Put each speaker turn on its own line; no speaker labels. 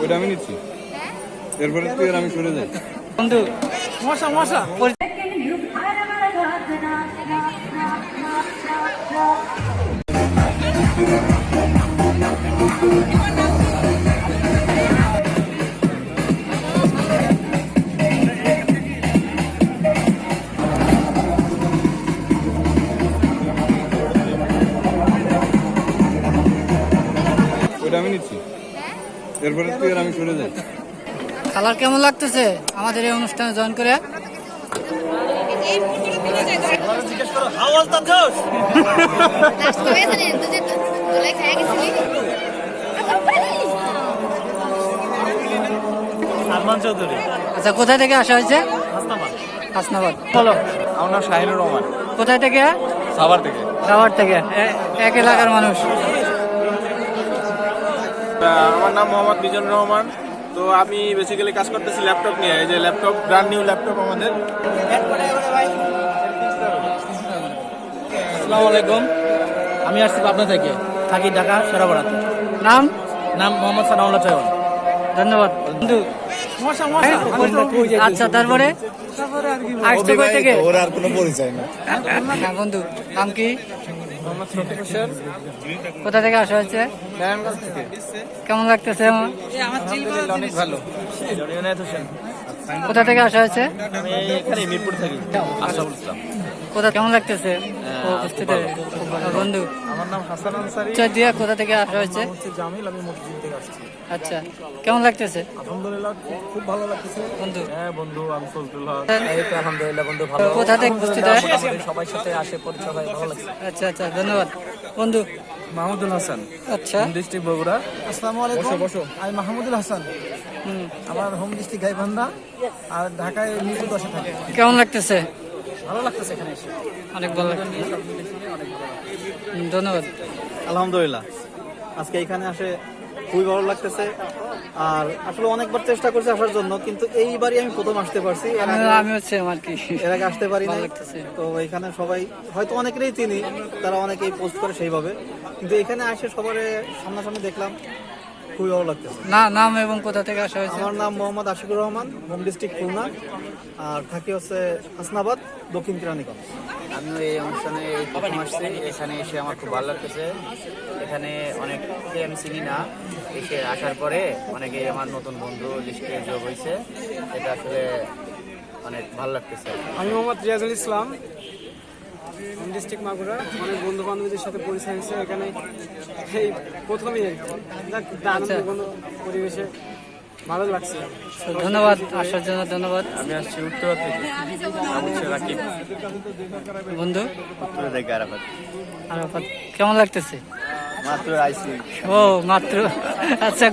ওইটা আমি নিচ্ছি। এরপরে তুই আর আমি সরে যাই।
বন্ধু মশা মশা
ওইটা আমি নিচ্ছি। এরপরে তুই আর আমি সরে যাই।
কালার কেমন লাগতেছে? আমাদের এই অনুষ্ঠানে জয়েন করে? আচ্ছা কোথায় থেকে আসা হয়েছে? হাসনাবাদ। বলো
আমার নাম শাহিনুর রহমান।
কোথায় থেকে?
সাভার থেকে।
রাবার থেকে। এক এলাকার মানুষ।
আমার নাম মোহাম্মদ মিজান রহমান। তো আমি বেসিক্যালি কাজ করতেছি ল্যাপটপ নিয়ে এই যে ল্যাপটপ ব্র্যান্ড নিউ ল্যাপটপ আমাদের।
আসসালামু আলাইকুম। আমি আসছি পাবনা থেকে থাকি ঢাকা সেরাপাড়াতে
নাম?
নাম মোহাম্মদ সানাউল্লাহ চয়ন
ধন্যবাদ। বন্ধু আচ্ছা তারপরে? আসছে কই থেকে?
ওর আর কোনো পরিচয় না।
হ্যাঁ বন্ধু নাম কি? কোথা থেকে আসা হয়েছে? কেমন লাগতেছে? আমার
অনেক ভালো জনিয়নায়ত হোসেন
কোথা থেকে আসা হয়েছে?
আমি এখানে মিরপুর থাকি আশরাফুল ইসলাম
কোথা কেমন লাগতেছে বন্ধু
আমার নাম হাসান আনসারি।
আচ্ছা কোথা থেকে আসা হয়েছে?
হচ্ছে জামিল আমি মসজিদ থেকে আসছি।
আচ্ছা কেমন লাগতেছে?
আলহামদুলিল্লাহ খুব ভালো লাগতেছে।
বন্ধু।
হ্যাঁ বন্ধু আমি ফজলুল হক
এই তো আলহামদুলিল্লাহ বন্ধু ভালো।
কোথা থেকে উপস্থিত হয়ে?
সবার সাথে আসে পরিচয় হয় ভালো লাগছে।
আচ্ছা আচ্ছা ধন্যবাদ। বন্ধু।
মাহমুদুল হাসান।
আচ্ছা।
ডিস্ট্রিক্ট বগুড়া।
আসসালামু আলাইকুম। আমি মাহমুদুল হাসান।
হুম,
আমার হোম ডিস্ট্রিক্ট গাইবান্ধা আর ঢাকায় মিরপুর দশে থাকে।
কেমন লাগতেছে?
ভালো লাগতেছে এখানে এসে।
অনেক ভালো লাগতেছে ধন্যবাদ।
আলহামদুলিল্লাহ। আজকে এখানে আসে খুবই ভালো লাগতেছে। আর আসলে অনেকবার চেষ্টা করছি আসার জন্য কিন্তু এইবারই আমি প্রথম আসতে পারছি।
আমি হচ্ছে আমার কি।
এর আগে আসতে পারি না তো এখানে সবাই হয়তো অনেকেরই চিনি তারা অনেকেই পোস্ট করে সেইভাবে। কিন্তু এখানে আসে সবার সামনাসামনি দেখলাম। খুবই ভালো লাগতেছে।
না নাম এবং কোথা থেকে আসা হয়েছে?
আমার নাম মোহাম্মদ আশিকুর রহমান হোম ডিস্ট্রিক্ট খুলনা। আর থাকি হচ্ছে হাসনাবাদ দক্ষিণ কেরানীগঞ্জ।
আমিও এই অনুষ্ঠানে এই প্রথম আসছি। এখানে এসে আমার খুব ভালো লাগতেছে। এখানে অনেককে আমি চিনি না। এসে আসার পরে অনেকে আমার নতুন বন্ধু লিস্টে যোগ হয়েছে। এটা আসলে অনেক ভালো লাগতেছে।
আমি মোহাম্মদ রিয়াজুল ইসলাম। ডিস্ট্রিক্ট মাগুরা অনেক বন্ধু বান্ধবীদের সাথে পরিচয় হয়েছে এখানে এই প্রথমেই যাক, পরিবেশে। ভালো লাগছে।
ধন্যবাদ আসার জন্য ধন্যবাদ।
আমি আসছি উত্তরা থেকে। রাকিব।
বন্ধু?
উত্তরে দেখে আরাফাত।
আরাফাত কেমন লাগতেছে?
মাত্র আইসি
ও মাত্র। আচ্ছা